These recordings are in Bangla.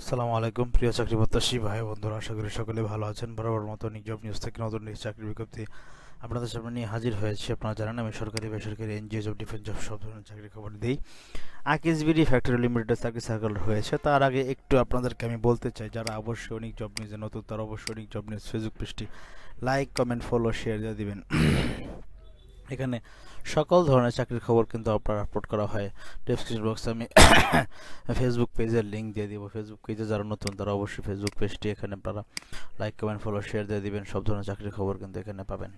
আসসালামু আলাইকুম, প্রিয় চাকরি প্রত্যাশী ভাই বন্ধুরা, আশা করি সকলে ভালো আছেন। বরাবর মতো জব নিউজ থেকে নতুন চাকরি বিজ্ঞপ্তি আপনাদের সামনে নিয়ে হাজির হয়েছি। আপনারা জানেন, আমি সরকারি, বেসরকারি, এনজিও, জব, ডিফেন্স, জব সব ধরনের চাকরির খবর দিই। আকিসবিডি ফ্যাক্টরি লিমিটেডের চাকরি সার্কেল হয়েছে তার আগে একটু আপনাদেরকে আমি বলতে চাই, যারা অবশ্যই অনেক জব নিউজে নতুন, তারা অবশ্যই অনেক জব নিউজ ফেসবুক পেজটি লাইক কমেন্ট ফলো শেয়ার দিয়ে দিবেন। এখানে সকল ধরনের চাকরির খবর কিন্তু আপনার আপলোড করা হয়। ডেসক্রিপশন বক্সে আমি ফেসবুক পেজের লিঙ্ক দিয়ে দিব। ফেসবুক পেজে যারা নতুন, তারা অবশ্যই ফেসবুক পেজটি এখানে আপনারা লাইক কমেন্ট ফলো শেয়ার দিয়ে দিবেন। সব ধরনের চাকরির খবর কিন্তু এখানে পাবেন।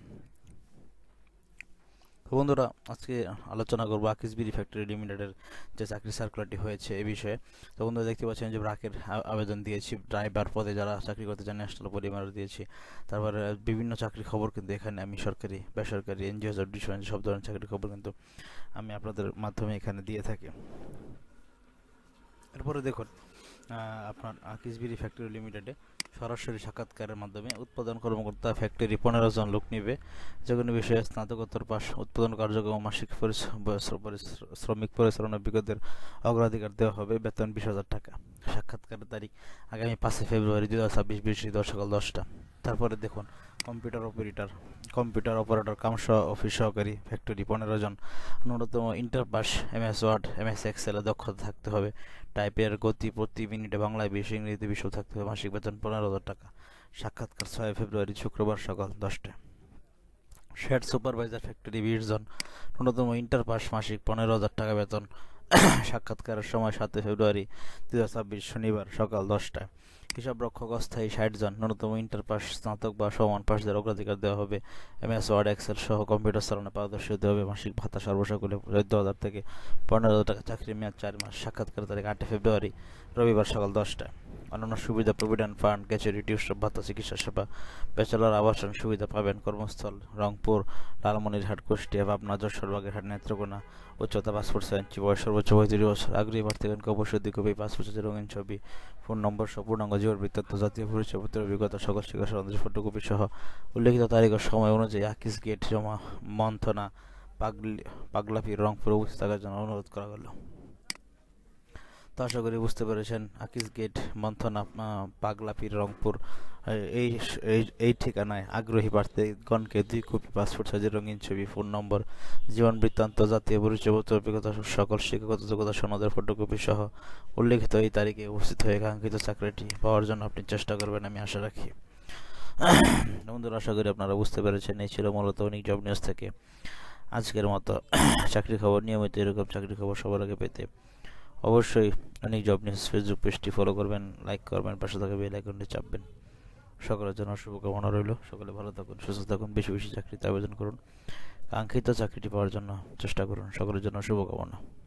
তো বন্ধুরা, আজকে আলোচনা করব আকিসবিরি ফ্যাক্টরি লিমিটেডের যে চাকরি সার্কুলারটি হয়েছে এই বিষয়ে। তো বন্ধুরা, দেখতে পাচ্ছেন যে ব্রাকের আবেদন দিয়েছি ড্রাইভার পদে যারা চাকরি করতে চান ন্যাশনাল পরিবারে দিয়েছি। তারপরে বিভিন্ন চাকরির খবর কিন্তু এখানে আমি সরকারি, বেসরকারি এনজিও ডিফারেন্স সব ধরনের চাকরির খবর কিন্তু আমি আপনাদের মাধ্যমে এখানে দিয়ে থাকি। এরপরে দেখুন আপনার কিসবিরি ফ্যাক্টরি লিমিটেডে সরাসরি সাক্ষাৎকারের মাধ্যমে উৎপাদন কর্মকর্তা ফ্যাক্টরি পনেরো জন লোক নিবে। যে কোনো বিষয়ে স্নাতকোত্তর পাশ, উৎপাদন কার্যক্রম, মাসিক শ্রমিক পরিচালন অভিজ্ঞদের অগ্রাধিকার দেওয়া হবে। বেতন বিশ হাজার টাকা। সাক্ষাৎকারের তারিখ আগামী পাঁচই ফেব্রুয়ারি দু হাজার ছাব্বিশ বৃহস্পতিবার সকাল দশটা। তারপরে দেখুন, computer operator computer operator cum সহ- অফিস সহকারী ফ্যাক্টরি পনেরো জন। ন্যূনতম inter pass M S Word M S এক্সেলে দক্ষতা থাকতে হবে। টাইপের গতি প্রতি মিনিটে বাংলায় বিশ ইংরেজিতে বিশও থাকতে হবে। মাসিক বেতন পনেরো হাজার টাকা। সাক্ষাৎকার ছয় ফেব্রুয়ারি, শুক্রবার সকাল দশটায়। শেড সুপারভাইজার ফ্যাক্টরি বিশ জন ন্যূনতম ইন্টার পাস মাসিক পনেরো হাজার টাকা বেতন। সাক্ষাৎকারের সময় সাতই ফেব্রুয়ারি, দু ছাব্বিশ শনিবার সকাল দশটায়। হিসাব রক্ষক অস্থায়ী ষাট জন, ন্যূনতম ইন্টার পাস স্নাতক বা সমান পাসদের অগ্রাধিকার দেওয়া হবে। এম এস ওয়ার্ড এক্সেল সহ কম্পিউটার চালানো পারদর্শী হতে হবে। মাসিক ভাতা সর্বসকলে চোদ্দ হাজার থেকে পনেরো হাজার টাকা। চাকরির মেয়াদ চার মাস। সাক্ষাৎকার তারিখ আটই ফেব্রুয়ারি, রবিবার সকাল দশটায়। অন্যান্য সুবিধা প্রভিডেন্ট ফান্ড গ্যাচুরিটি উৎসব ভাতা চিকিৎসা সেবা, ব্যাচেলর আবাসন সুবিধা পাবেন কর্মস্থল, রংপুর, লালমনিরহাট, কুষ্টিয়া, পাবনা, যশোর, বাগেরহাট, নেত্রকোনা, উচ্চতা পাসপোর্ট সাইজ বয়স সর্বোচ্চ পঁয়ত্রিশ বছর, আগ্রহী প্রার্থীগণকে অবশ্যই দুই কপি, পাসপোর্ট রঙিন ছবি, ফোন নম্বর সহ পূর্ণাঙ্গ জীবন বৃত্তান্ত, জাতীয় পরিচয়পত্রের অভিজ্ঞতা, সকল শিক্ষা ফটোকপি সহ উল্লেখিত তারিখ ও সময় অনুযায়ী আকিস গেট, জমা, মন্থনা, পাগলি, পাগলাপি, রংপুর উপস্থিত থাকার জন্য অনুরোধ করা হলো। তো আশা করি বুঝতে পেরেছেন, আকিস গেট, মন্থনা পাগলাপির রংপুর এই- এই ঠিকানায় আগ্রহী প্রার্থীগণকে দুই কপি পাসপোর্ট সাইজের রঙিন ছবি, ফোন নম্বর, জীবন বৃত্তান্ত, জাতীয় পরিচয়পত্র, অভিজ্ঞতা, সকল শিক্ষাগত যোগ্যতা, সনদের ফটোকপি সহ উল্লেখিত এই তারিখে উপস্থিত হয়ে কাঙ্ক্ষিত চাকরিটি পাওয়ার জন্য আপনি চেষ্টা করবেন আমি আশা রাখি। বন্ধুরা, আশা করি আপনারা বুঝতে পেরেছেন, এই ছিল মূলত অনেক জব নিউজ থেকে। আজকের মতো চাকরি খবর, নিয়মিত এরকম চাকরি খবর সবার আগে পেতে অবশ্যই অনেক জব নিউজ ফেসবুক পেজটি ফলো করবেন লাইক করবেন, পাশে থাকা বেল আইকনটি চাপবেন। সকলের জন্য শুভকামনা রইল। সকলে ভালো থাকুন, সুস্থ থাকুন, বেশি বেশি চাকরিতে আবেদন করুন। কাঙ্ক্ষিত চাকরিটি পাওয়ার জন্য চেষ্টা করুন। সকলের জন্য শুভকামনা।